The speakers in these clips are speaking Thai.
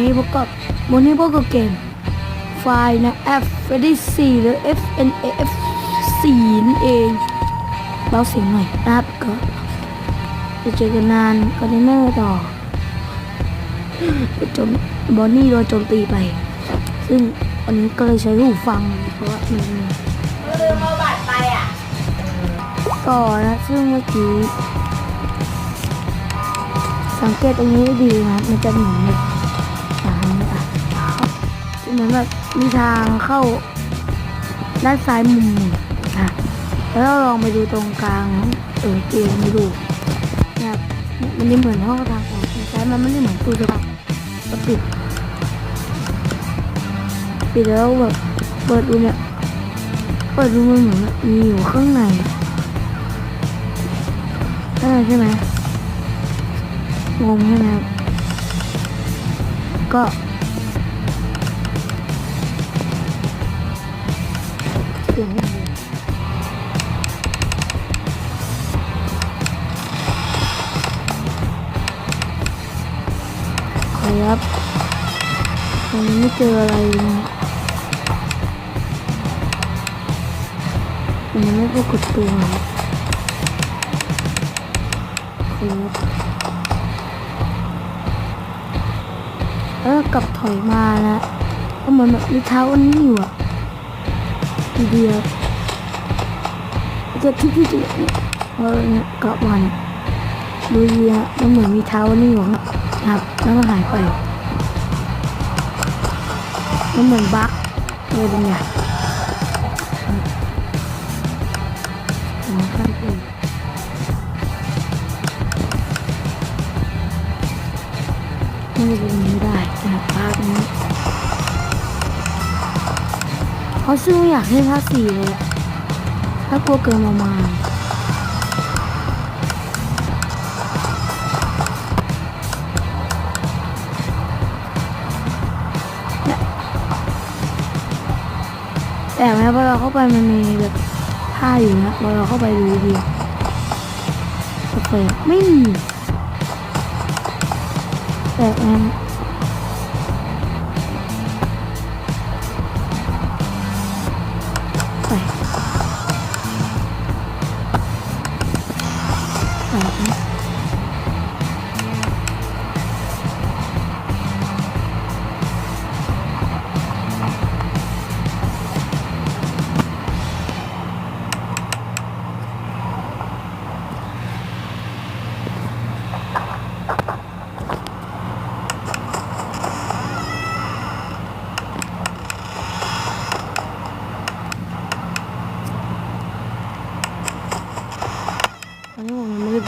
นี้พบกับวันนี้พบกับเกม ไฟล์นะ F f d 4หรือ F N A F 4นั่นเองเบาเสียงหน่อยนะครับก็จะเจอกันนานคอนเทนเนอร์ต่อจนบอนนี่โดนโจมตีไป ซึ่งวันนี้ก็เลยใช้หูฟัง เพราะว่ามันลืมเอาบัตรไปอะต่อนะ ซึ่งเมื่อกี้สังเกตตรงนี้ดีนะ มันจะเหมือน เหมือนแบบมีทางเข้าด้านซ้ายมุมนะแล้วเราลองไปดูตรงกลางเออเกมดูนะครับมันไม่เหมือนห้องทางออกทางซ้ายมันไม่ได้เหมือนตู้เสื้อผ้าก็ปิดปิดแล้วแบบเปิดดูเนี่ยเปิดดูมันเหมือนมีอยู่ข้างในข้างในใช่ไหมงงใช่ไหมก็ สียงอย่างเดียวขอรับตอนนี้ไม่เจออะไรเลยนะมันยังไม่ปรากฏตัวครับครับแล้วก็กลับถอยมานะก็เหมือนแบบมีเท้าอันนี้อยู่อะ ทีเดียวจะที่ที่ที่เนี่ยพอเนี่ยกลับมาเนี่ยดูดีนะมันเหมือนมีเท้านี่อยู่ครับ แล้วมันหายไปมันเหมือนบั๊กเลยเป็นไงอ๋อข้างองไม่ได้นไม่ได้นะครับภาคนี้ เขาซึ่งไม่อยากให้ภาคสี่เลยอะถ้ากลัวเกินประมาณแต่แม้พอเราเข้าไปมันมีแบบท่าอยู่นะพอเราเข้าไปดูดีโอเคไม่มีแต่แม่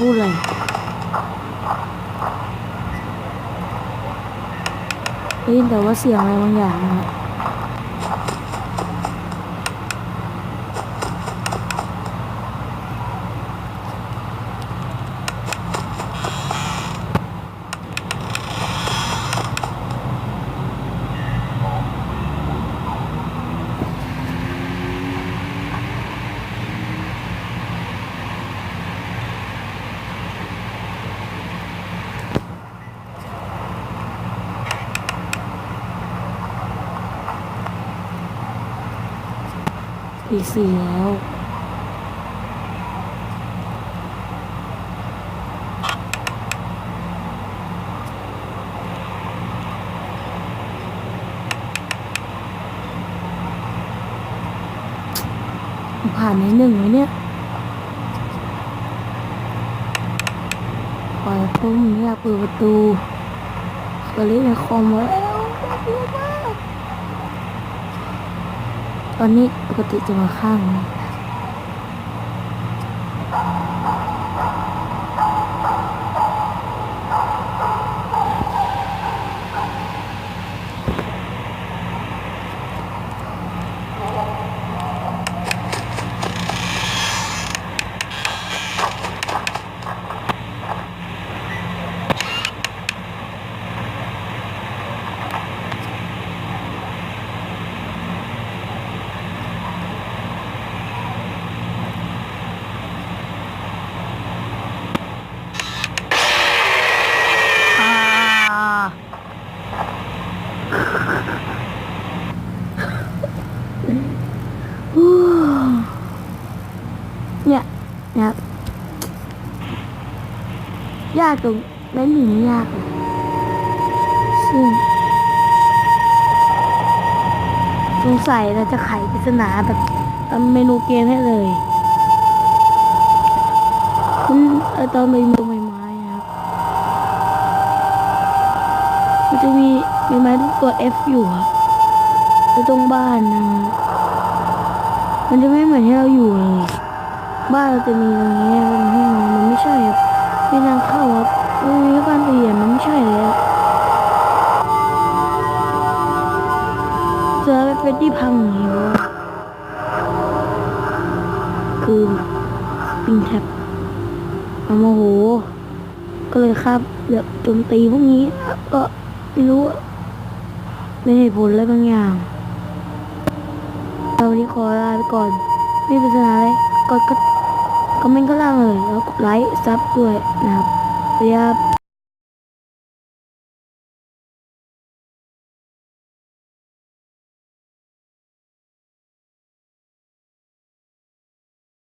พูดเลยได้ยินแต่ว่าเสียงอะไรบางอย่างนะ ปีสี่แล้ว ผ่านในหนึ่งไหมเนี่ยปล่อยพุ่มไม่ยเปิดประตูก็เล่นคอมแล้วน่ากลั วมากตอนนี้ปกติจะมาข้าง ยากตรงได้หนึ่งไม่ยากซึ่งสงสัยเราจะไขปริศนาแบบเมนูเกมให้เลยมันเออตอนเมนูใหม่ๆครับมันจะมีมีไม้ตัว F อยู่ครับแล้วตรงบ้านนะ มันจะไม่เหมือนที่เราอยู่เลย บ้านเราจะมีตรงนี้เป็นห้องนอนมันไม่ใช่ครับ เป็นทางเข้าครับมันมีบ้านเปลี่ยนมันไม่ใช่เลยเจอเป็นที่พังอย่างวะคือปิงแท็บเอาโมโห ก็เลยครับเลือกโจมตีพวกนี้ก็ไม่รู้อะเป็นเหตุผลอะไรบางอย่างเราวันนี้ขอลาไปก่อน ไม่เป็นปัญหาอะไรกดก็ คอมเมนต์ข้างล่างเลยแล้วไลค์ซับด้วยนะครับเรียบ